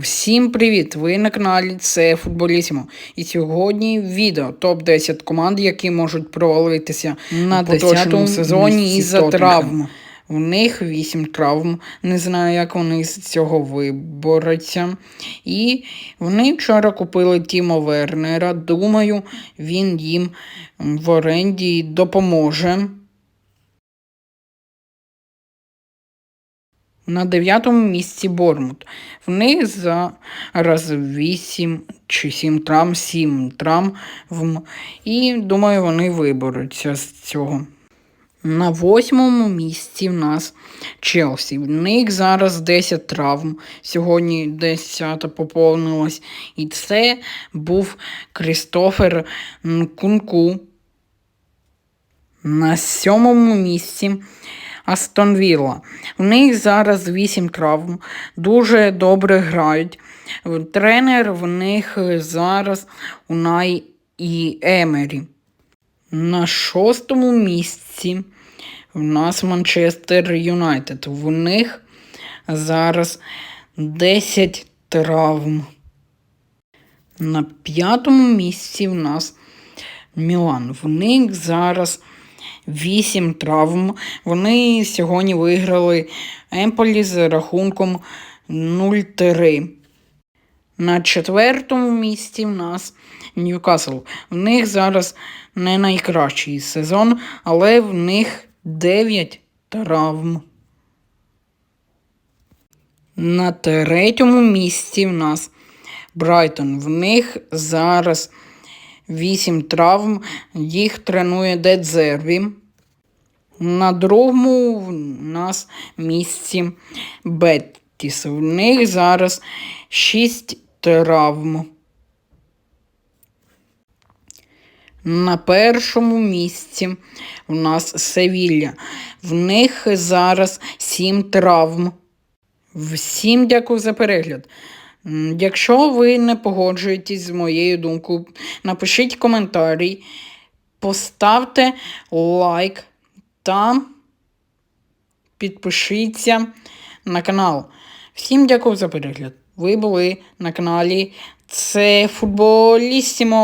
Всім привіт! Ви на каналі це Футболісімо. І сьогодні відео топ-10 команд, які можуть провалитися на У 10-му сезоні із-за травм. У них 8 травм. Не знаю, як вони з цього виборються. І вони вчора купили Тімо Вернера. Думаю, він їм в оренді допоможе. На дев'ятому місці Бормут. В них зараз 8 чи 7 травм, 7 травм. в- І думаю, вони виберуться з цього. На восьмому місці в нас Челсі. В них зараз 10 травм. Сьогодні 10 поповнилось. І це був Крістофер Нкунку. На сьомому місці Астон Вілла. В них зараз 8 травм, дуже добре грають. Тренер в них зараз Унай і Емері. На шостому місці в нас Манчестер Юнайтед. В них зараз 10 травм. На п'ятому місці в нас Мілан. В них зараз 8 травм. Вони сьогодні виграли Емполі з рахунком 0-3. На четвертому місці в нас Ньюкасл. В них зараз не найкращий сезон, але в них 9 травм. На третьому місці в нас Брайтон. В них зараз 8 травм. Їх тренує Дедзерві. На другому в нас місці Беттіс. В них зараз 6 травм. На першому місці в нас Севілля. В них зараз 7 травм. Всім дякую за перегляд. Якщо ви не погоджуєтесь з моєю думкою, напишіть коментарі, поставте лайк та підпишіться на канал. Всім дякую за перегляд. Ви були на каналі Це Футболісімо.